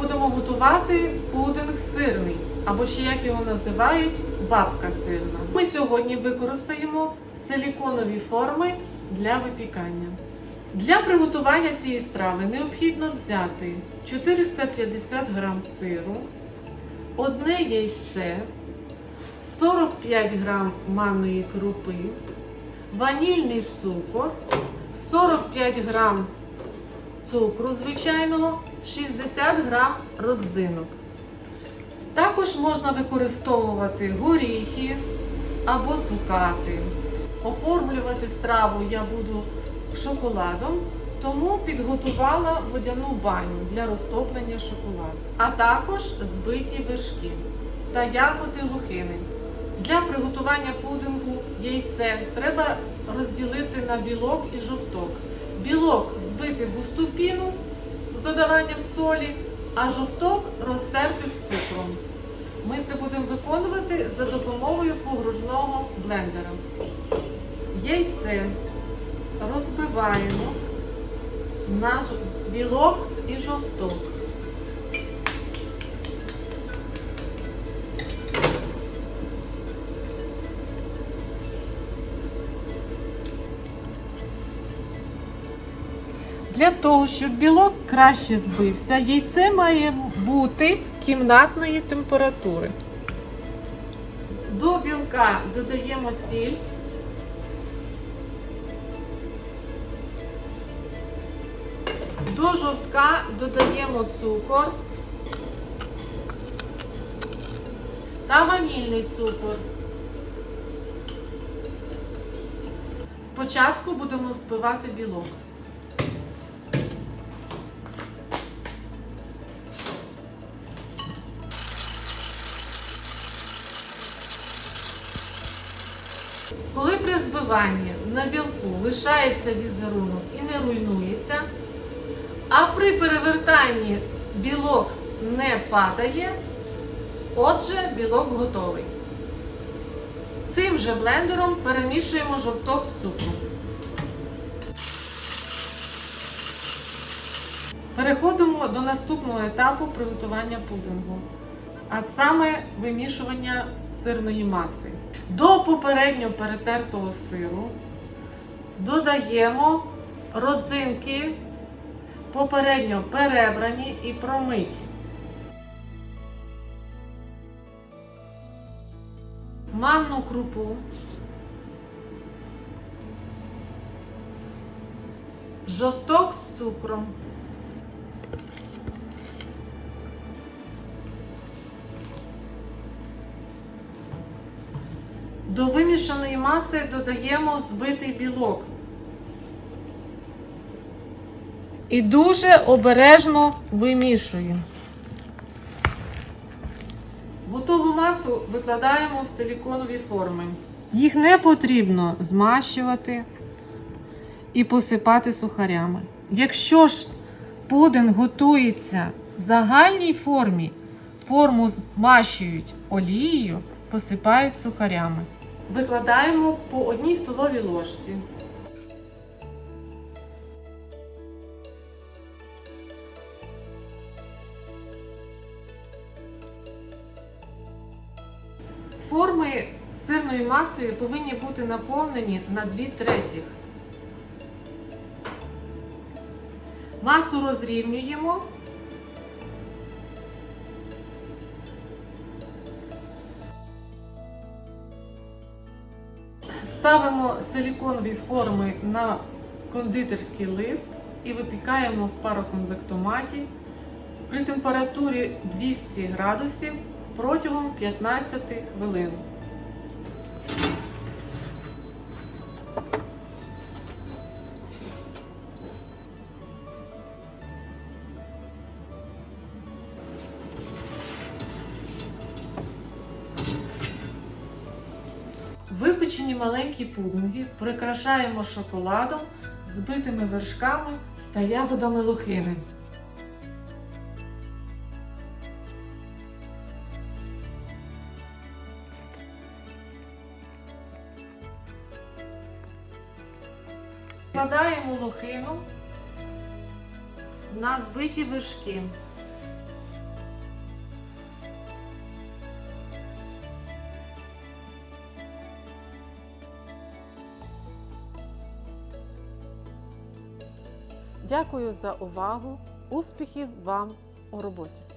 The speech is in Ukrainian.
будемо готувати пудинг сирний, або ще як його називають бабка сирна. Ми сьогодні використаємо силіконові форми для випікання. Для приготування цієї страви необхідно взяти 450 г сиру, одне яйце, 45 г манної крупи, ванільний цукор, 45 г цукру звичайного, 60 г родзинок. Також можна використовувати горіхи або цукати. Оформлювати страву я буду шоколадом, тому підготувала водяну баню для розтоплення шоколаду, а також збиті вершки та ягоди лухини. Для приготування пудингу яйце треба розділити на білок і жовток. Білок збити в густу піну з додаванням солі, а жовток розтерти з цукром. Ми це будемо виконувати за допомогою погружного блендера. Яйце розбиваємо на білок і жовток. Для того, щоб білок краще збився, яйце має бути кімнатної температури. До білка додаємо сіль. До жовтка додаємо цукор та ванільний цукор. Спочатку будемо збивати білок. Коли при збиванні на білку лишається візерунок і не руйнується, а при перевертанні білок не падає, отже, білок готовий. Цим же блендером перемішуємо жовток з цукром. Переходимо до наступного етапу приготування пудингу, а саме вимішування сирної маси. До попередньо перетертого сиру додаємо родзинки, попередньо перебрані і промиті. Манну крупу, жовток з цукром. До вимішаної маси додаємо збитий білок. І дуже обережно вимішуємо. Готову масу викладаємо в силіконові форми. Їх не потрібно змащувати і посипати сухарями. Якщо ж пудинг готується в загальній формі, форму змащують олією, посипають сухарями. Викладаємо по одній столовій ложці. Форми сирною масою повинні бути наповнені на 2 третіх. Масу розрівнюємо. Ставимо силіконові форми на кондитерський лист і випікаємо в пароконвектоматі при температурі 200 градусів протягом 15 хвилин. Випечені маленькі пудинги прикрашаємо шоколадом, збитими вершками та ягодами лохини. Вкладаємо лохину на збиті вершки. Дякую за увагу. Успіхів вам у роботі!